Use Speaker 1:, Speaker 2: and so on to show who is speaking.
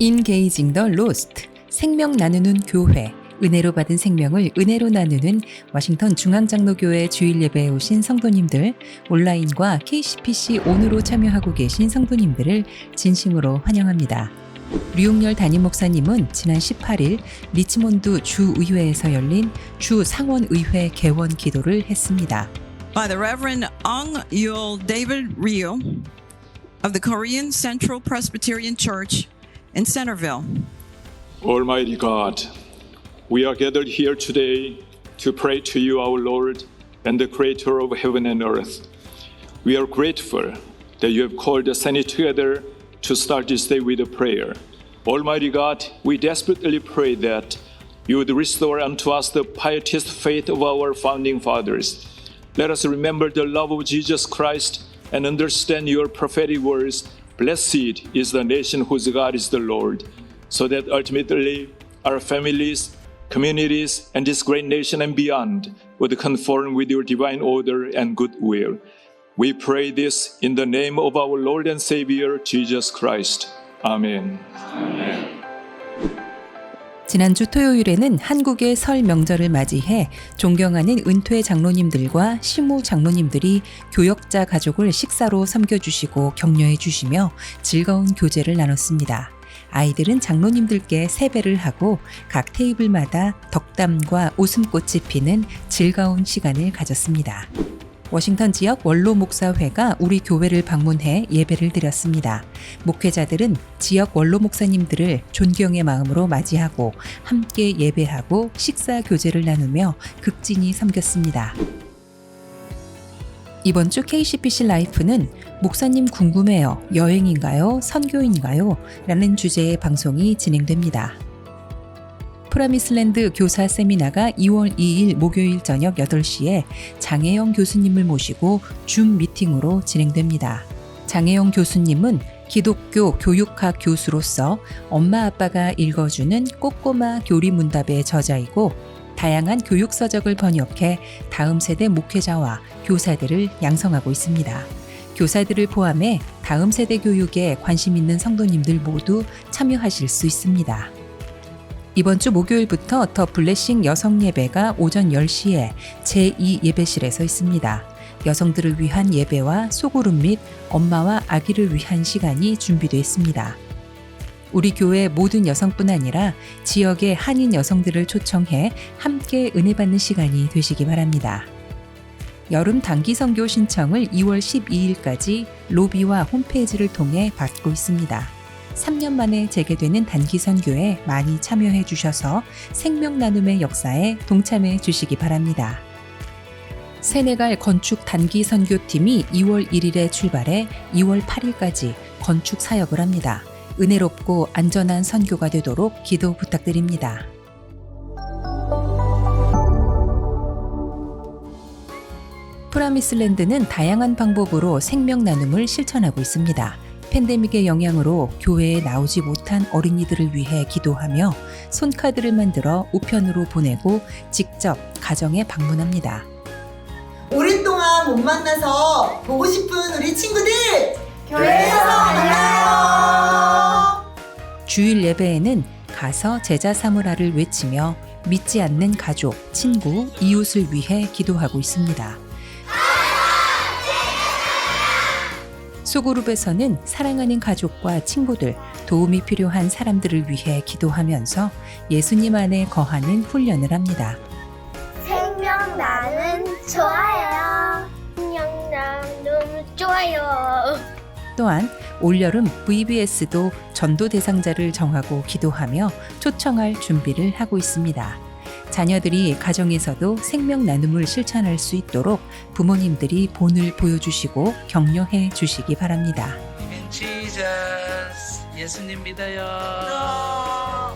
Speaker 1: Engaging the Lost 생명 나누는 교회 은혜로 받은 생명을 은혜로 나누는 워싱턴 중앙장로교회 주일 예배에 오신 성도님들 온라인과 KCPC 온으로 참여하고 계신 성도님들을 진심으로 환영합니다. 류용열 담임 목사님은 지난 18일 리치몬드 주의회에서 열린 주 상원의회 개원 기도를 했습니다.
Speaker 2: by the Reverend Ong Yul David Ryu of the Korean Central Presbyterian Church in Centerville.
Speaker 3: Almighty God, we are gathered here today to pray to you, our Lord, and the Creator of heaven and earth. We are grateful that you have called us Senate together to start this day with a prayer. Almighty God, we desperately pray that you would restore unto us the pietist faith of our founding fathers. Let us remember the love of Jesus Christ and understand your prophetic words. Blessed is the nation whose God is the Lord, so that ultimately our families, communities, and this great nation and beyond would conform with your divine order and goodwill. We pray this in the name of our Lord and Savior, Jesus Christ. Amen.
Speaker 1: 지난주 토요일에는 한국의 설 명절을 맞이해 존경하는 은퇴 장로님들과 시무 장로님들이 교역자 가족을 식사로 섬겨주시고 격려해 주시며 즐거운 교제를 나눴습니다. 아이들은 장로님들께 세배를 하고 각 테이블마다 덕담과 웃음꽃이 피는 즐거운 시간을 가졌습니다. 워싱턴 지역 원로 목사회가 우리 교회를 방문해 예배를 드렸습니다. 목회자들은 지역 원로 목사님들을 존경의 마음으로 맞이하고 함께 예배하고 식사 교제를 나누며 극진히 섬겼습니다. 이번 주 KCPC 라이프는 목사님 궁금해요. 여행인가요? 선교인가요? 라는 주제의 방송이 진행됩니다. 프라미슬랜드 교사 세미나가 2월 2일 목요일 저녁 8시에 장혜영 교수님을 모시고 줌 미팅으로 진행됩니다. 장혜영 교수님은 기독교 교육학 교수로서 엄마 아빠가 읽어주는 꼬꼬마 교리 문답의 저자이고 다양한 교육 서적을 번역해 다음 세대 목회자와 교사들을 양성하고 있습니다. 교사들을 포함해 다음 세대 교육에 관심 있는 성도님들 모두 참여하실 수 있습니다. 이번 주 목요일부터 더 블레싱 여성 예배가 오전 10시에 제2 예배실에서 있습니다. 여성들을 위한 예배와 소그룹 및 엄마와 아기를 위한 시간이 준비되어 있습니다. 우리 교회 모든 여성뿐 아니라 지역의 한인 여성들을 초청해 함께 은혜 받는 시간이 되시기 바랍니다. 여름 단기 선교 신청을 2월 12일까지 로비와 홈페이지를 통해 받고 있습니다. 3년 만에 재개되는 단기 선교에 많이 참여해 주셔서 생명 나눔의 역사에 동참해 주시기 바랍니다. 세네갈 건축 단기 선교팀이 2월 1일에 출발해 2월 8일까지 건축 사역을 합니다. 은혜롭고 안전한 선교가 되도록 기도 부탁드립니다. 프라미슬랜드는 다양한 방법으로 생명 나눔을 실천하고 있습니다. 팬데믹의 영향으로 교회에 나오지 못한 어린이들을 위해 기도하며 손카드를 만들어 우편으로 보내고 직접 가정에 방문합니다.
Speaker 4: 오랫동안 못 만나서 보고 싶은 우리 친구들 교회에서 만나요.
Speaker 1: 주일 예배에는 가서 제자 사무라를 외치며 믿지 않는 가족, 친구, 이웃을 위해 기도하고 있습니다. 소그룹에서는 사랑하는 가족과 친구들, 도움이 필요한 사람들을 위해 기도하면서 예수님 안에 거하는 훈련을 합니다.
Speaker 5: 생명 나는 좋아요. 생명 나는 좋아요.
Speaker 1: 또한 올여름 VBS도 전도 대상자를 정하고 기도하며 초청할 준비를 하고 있습니다. 자녀들이 가정에서도 생명 나눔을 실천할 수 있도록 부모님들이 본을 보여주시고 격려해 주시기 바랍니다.
Speaker 6: 예수님 믿어요.